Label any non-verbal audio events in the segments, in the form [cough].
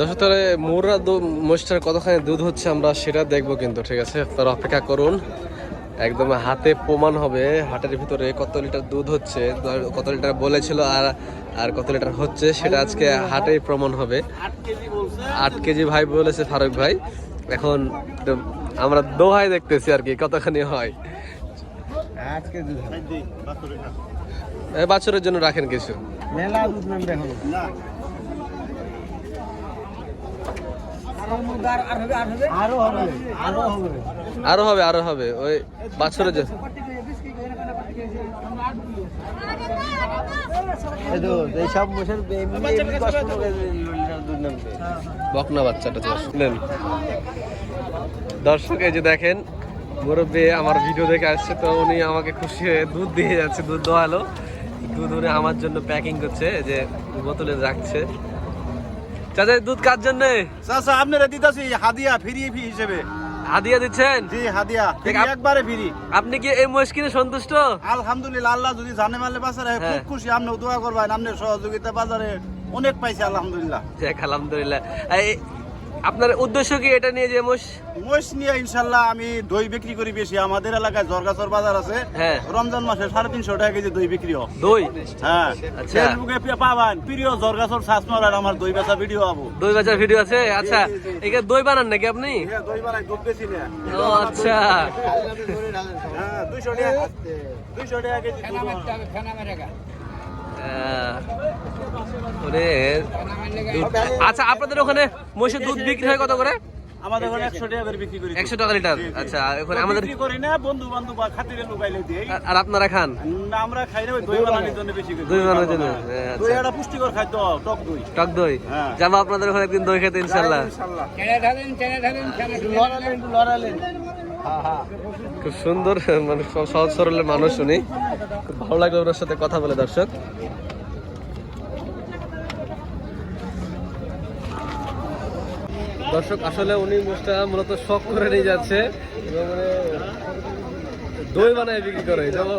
দশ তলে মোররা মোষটার কতখানি দুধ হচ্ছে আমরা সেটা দেখব কিন্তু ঠিক আছে? আপনারা অপেক্ষা করুন। একদম হাতে প্রমাণ হবে হাটের ভিতরে কত লিটার দুধ হচ্ছে কত লিটার বলেছিল আর আর কত লিটার হচ্ছে সেটা আজকে হাটেই প্রমাণ হবে। আট কেজি ভাই বলেছে ফারুক ভাই। এখন আমরা দোহাই দেখতেছি আর কি কতখানি হয়। বাছুরের জন্য রাখেন কিছু। মেলা দুধ নাম দেখো আরও হবে আরও হবে। ওই দুধ নামবে বকনা বাচ্চাটা দর্শক, এই যে দেখেন, মুরব্বী আমার ভিডিও দেখে আসছে, তো উনি আমাকে খুশি হয়ে দুধ দিয়ে যাচ্ছে, দুধ দোয়ালো। দুধ উনি আমার জন্য প্যাকিং করছে যে বোতলে রাখছে। চাচা দুধ কার জন্য? চাচা আপনারা দিতেছি হাদিয়া ফ্রি ফি হিসেবে। হাদিয়া দিচ্ছেন? জি হাদিয়া। একবারে ফ্রি। আপনি কি এই মুশকিলে সন্তুষ্ট? আলহামদুলিল্লাহ আল্লাহ যদি জানে মারলে বাজারে হ্যাঁ। খুব খুশি আপনি দোয়া করবেন আপনার সহযোগিতা বাজারে অনেক পাইছে আলহামদুলিল্লাহ। আলহামদুলিল্লাহ। আপনার উদ্দেশ্য কি এটা নিয়ে যে মোষ? মোষ নিয়ে ইনশাল্লাহ আমি দই বিক্রি করি বেশি। আমাদের এলাকায় জরগাছর বাজার আছে। হ্যাঁ। রমজান মাসে সাড়ে তিনশো টাকা কেজি দই বিক্রি হয়। দই? হ্যাঁ। আচ্ছা। ফেসবুকে পে- পাবেন প্রিয় জরগাছর শাসনর আর আমার দই বেচা ভিডিও আবু। দই বাজার ভিডিও আছে? আচ্ছা। জি। দই বানান নাকি আপনি? হ্যাঁ, দই বানাই দুধ বেশি না। ও আচ্ছা। হ্যাঁ দুইশো টাকা। দুইশো টাকা কেজি ওরে আচ্ছা আপনাদের ওখানে মহিষের দুধ বিক্রি হয় কত করে? আমাদের ওখানে একশো টাকা করে বিক্রি করি। একশো টাকা লিটার। জি, জি। আচ্ছা এখন আমাদের বিক্রি করি না বন্ধু বান্ধব বা খাতিরে লুকাইলে দিই। আর- আর আপনারা খান? না, আমরা খাই না দই বানানোর জন্য বেশি করি। দই বানানোর জন্য, হ্যাঁ। আচ্ছা। দই পুষ্টিকর খাদ্য টক দই। টক দই। হ্যাঁ। যাব আপনাদের ওখানে একদিন দই খেতে লড়ালেন লড়ালেন। খুব সুন্দর মানে সহজ সরল মানুষ উনি। খুব ভালো লাগল ওনার সাথে কথা বলে, দর্শক। দর্শক, আসলে উনি মুসটা মূলত শখ করে নিয়ে যাচ্ছে। এবং দই বানায় বিক্রি করে। যেমন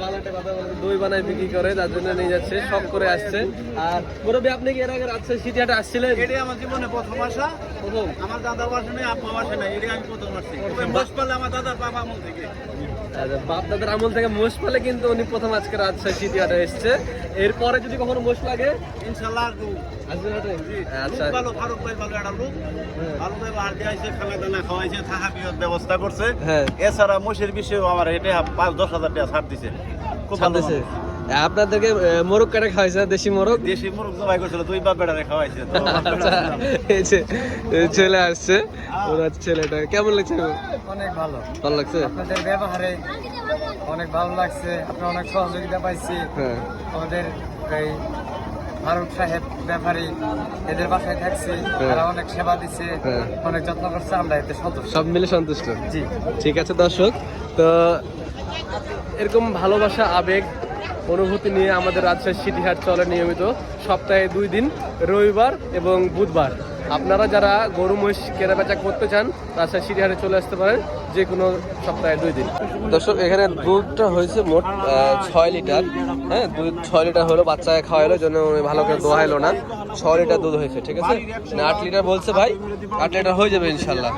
দই বানায় বিক্রি করে তার জন্য নিয়ে যাচ্ছে শখ করে আসছে। আর মুরব্বী আপনি কি এর আগে রাজশাহী সিটি হাটে আসছিলেন? এটাই আমার জীবনে প্রথম আসা। প্রথম? আমার দাদার বাসা নেই আব্বা বাসা নেই এটাই আমি প্রথম আসছি। মোষ পালে আমার দাদার বাবা আমল থেকে। আচ্ছা, বাপ দাদার আমল থেকে মোষ পালে কিন্তু উনি প্রথম আজকে রাজশাহী সিটি হাটে এসছে। এরপরে যদি কখনো মোষ লাগে? ইনশাল্লাহ জি, আচ্ছা। ভালো ফারুক ভাই ভালো একটা লোক। হ্যাঁ। ভালো ভাই খানা দানা খাওয়াইছে থাকা ব্যবস্থা করছে। হ্যাঁ। এছাড়া মোষের বিষয়েও আমার এটা পাঁচ দশ হাজার টাকা ছাড় দিছে। খুব ভালো ছাড়তেছে আপনাদেরকে মোরগ কাটে খাওয়াইছে? দেশি মোরগ? দেশি মুরগ জবাই করছিল দুই বাপ বেড়ারে খাওয়াইছে। তো [laughs] বাপ আচ্ছা বেটা- এই যে ছেলে আসছে ওনার ছেলেটা। কেমন লাগছে? অনেক ভালো। ভালো লাগছে? আপনাদের ব্যবহারে অনেক ভালো লাগছে আপনার অনেক সহযোগিতা পাইছি। হ্যাঁ। আমাদের এই ফারুক সাহেব ব্যাপারী এদের বাসায় থাকছি হ্যাঁ। তারা অনেক সেবা দিচ্ছে হ্যাঁ। অনেক যত্ন করছে আমরা এতে সন্তুষ্ট। সব মিলে সন্তুষ্ট? জি। ঠিক আছে দর্শক। তো এরকম ভালোবাসা, আবেগ, অনুভূতি নিয়ে আমাদের রাজশাহী সিটি হাট চলে নিয়মিত। সপ্তাহে দুই দিন, রবিবার এবং বুধবার। আপনারা যারা গরু, মহিষ কেনাবেচা করতে চান, রাজশাহী সিটি হাটে চলে আসতে পারেন যে কোনো সপ্তাহে দুই দিন। দর্শক, এখানে দুধটা হয়েছে মোট ছয় লিটার। হ্যাঁ দুধ ছয় লিটার হলো, বাচ্চাকে খাওয়াইলো জন্য ভালো করে দোহাইলো না। ছয় লিটার দুধ হয়েছে, ঠিক আছে? না আট লিটার বলছে ভাই, আট লিটার হয়ে যাবে ইনশাল্লাহ।